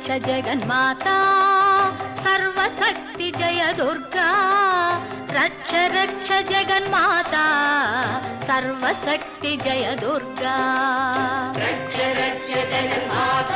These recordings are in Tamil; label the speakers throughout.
Speaker 1: సాక్ష జగన్మాత సర్వశక్తి జయ దుర్గా రక్ష రక్ష జగన్మాత సర్వశక్తి జయ దుర్గా. రక్ష రక్ష జగన్మాత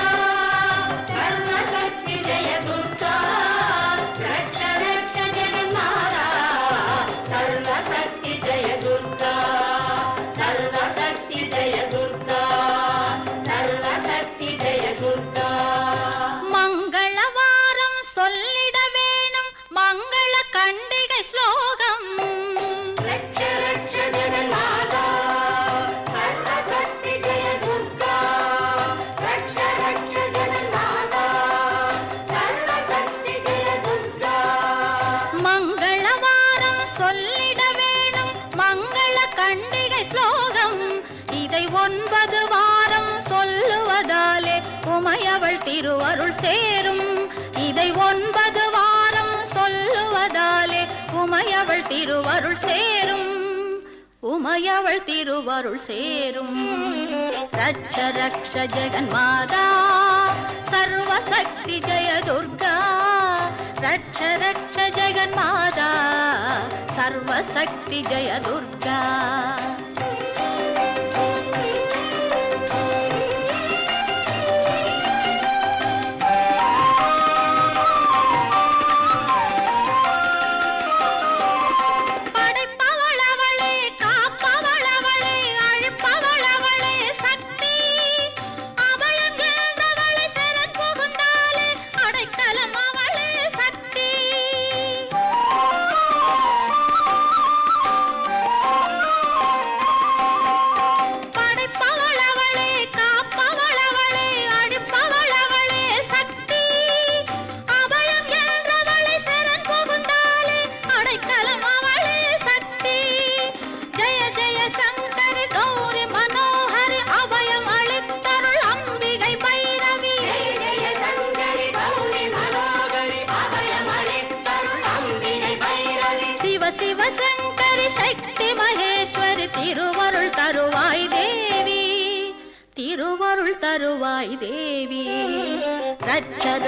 Speaker 1: கண்டிகை ஸ்லோகம். இதை ஒன்பது வாரம் சொல்லுவதாலே உமையவள் திருவருள் சேரும். இதை ஒன்பது வாரம் சொல்லுவதாலே உமையவள் திருவருள் சேரும். உமையவள் திருவருள் சேரும். ரட்ச ரக்ஷ ஜெகன்மாதா சர்வசக்தி ஜெய துர்கா. रक्ष रक्ष जगन्माता सर्वशक्ति जय दुर्गा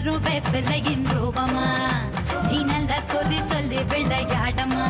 Speaker 2: வரும் வெப்பிலையின் ரூபமா? நீ நல்ல குறி சொல்லி விளையாடமா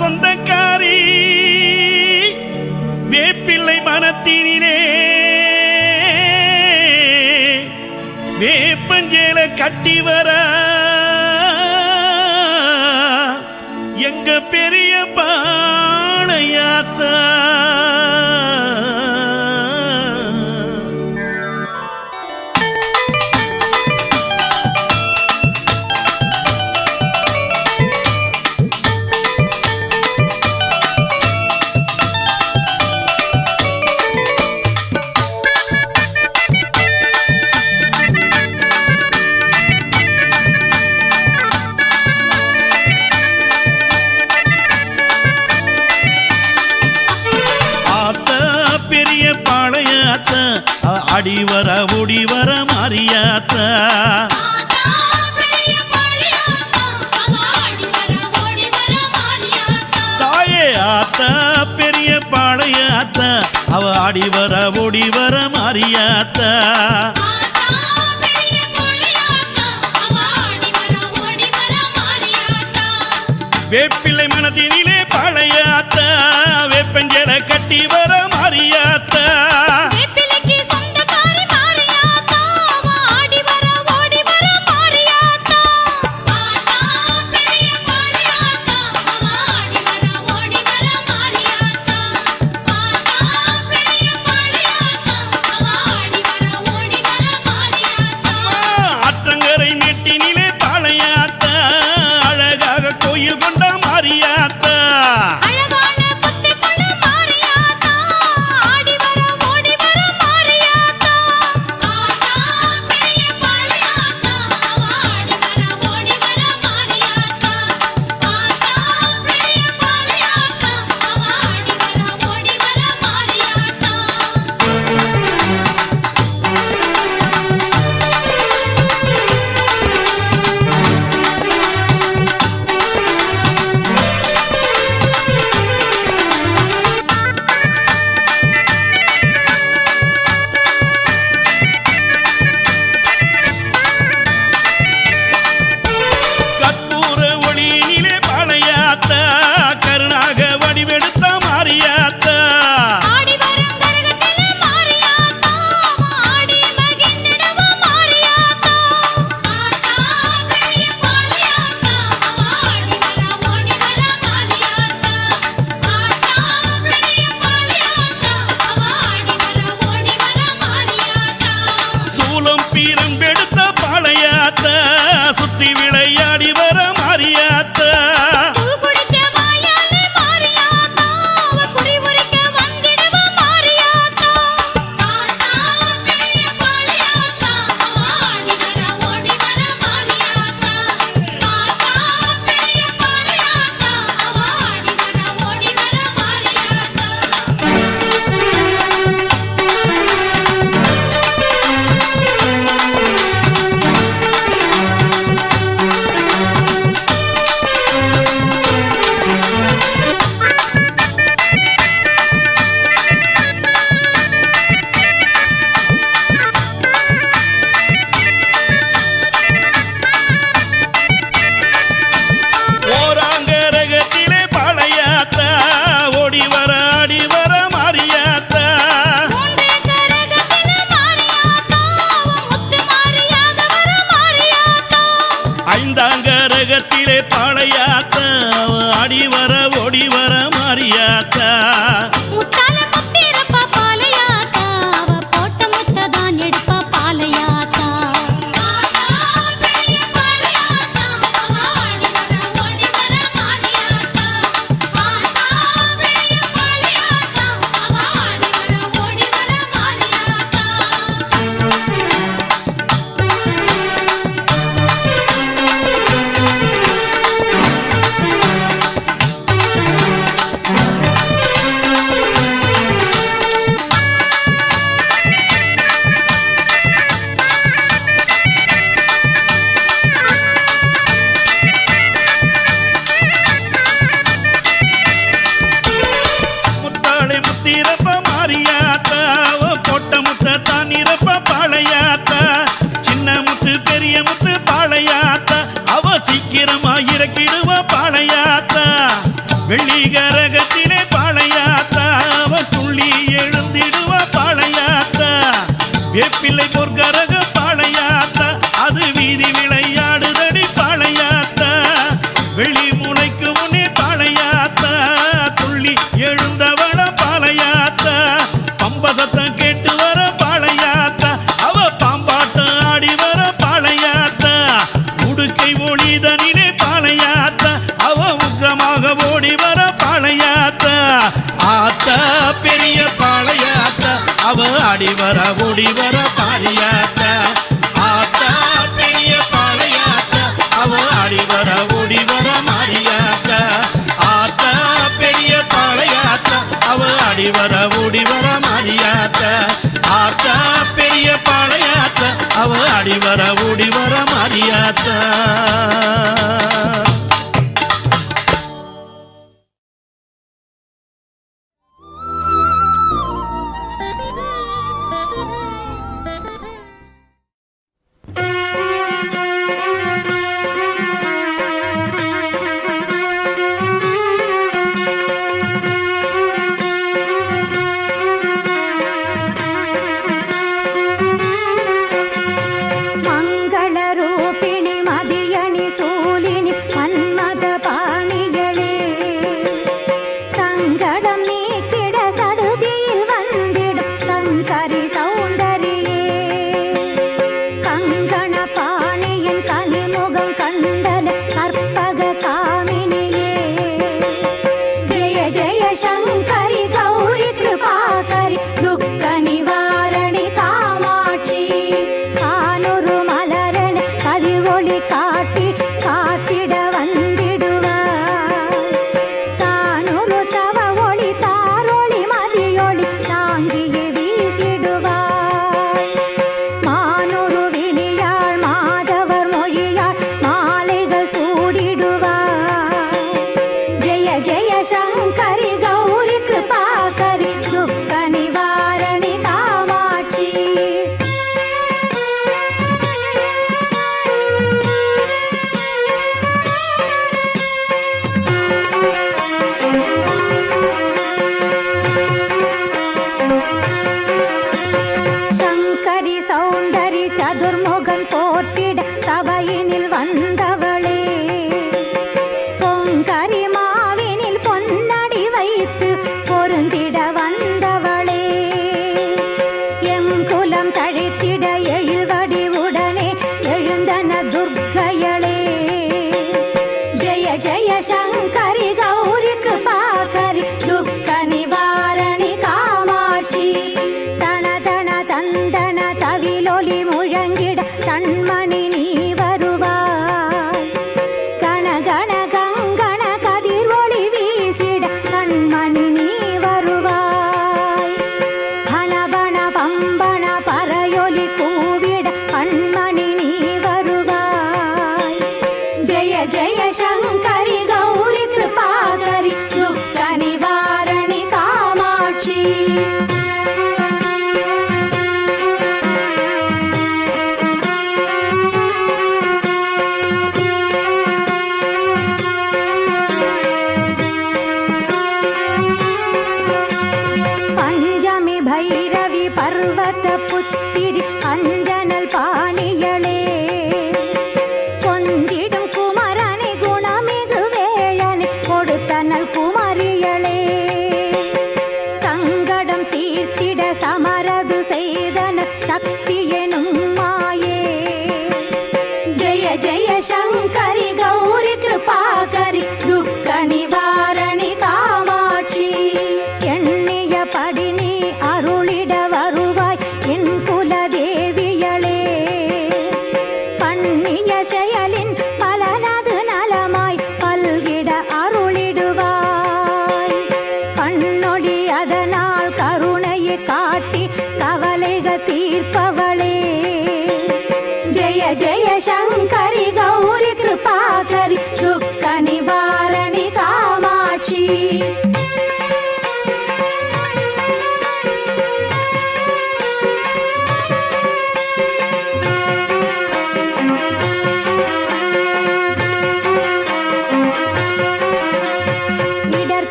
Speaker 3: சொந்தக்காரி. வேப்பிள்ளை மனத்தினிலே. வேப்பஞ்சேல கட்டி வர. எங்க பெரிய பெரிய பாளையாத்த அடிவர முடிவர மாறியாத்த. தாயே ஆத்த பெரிய பாளையாத்த அவ அடிவர முடிவர மாறியாத்த. வேப்பிள்ளை மனத்தினிலே பழையாத்த வேப்பஞ்சல கட்டி வர
Speaker 4: அறியாத்த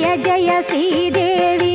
Speaker 4: జయ జయ శ్రీదేవి.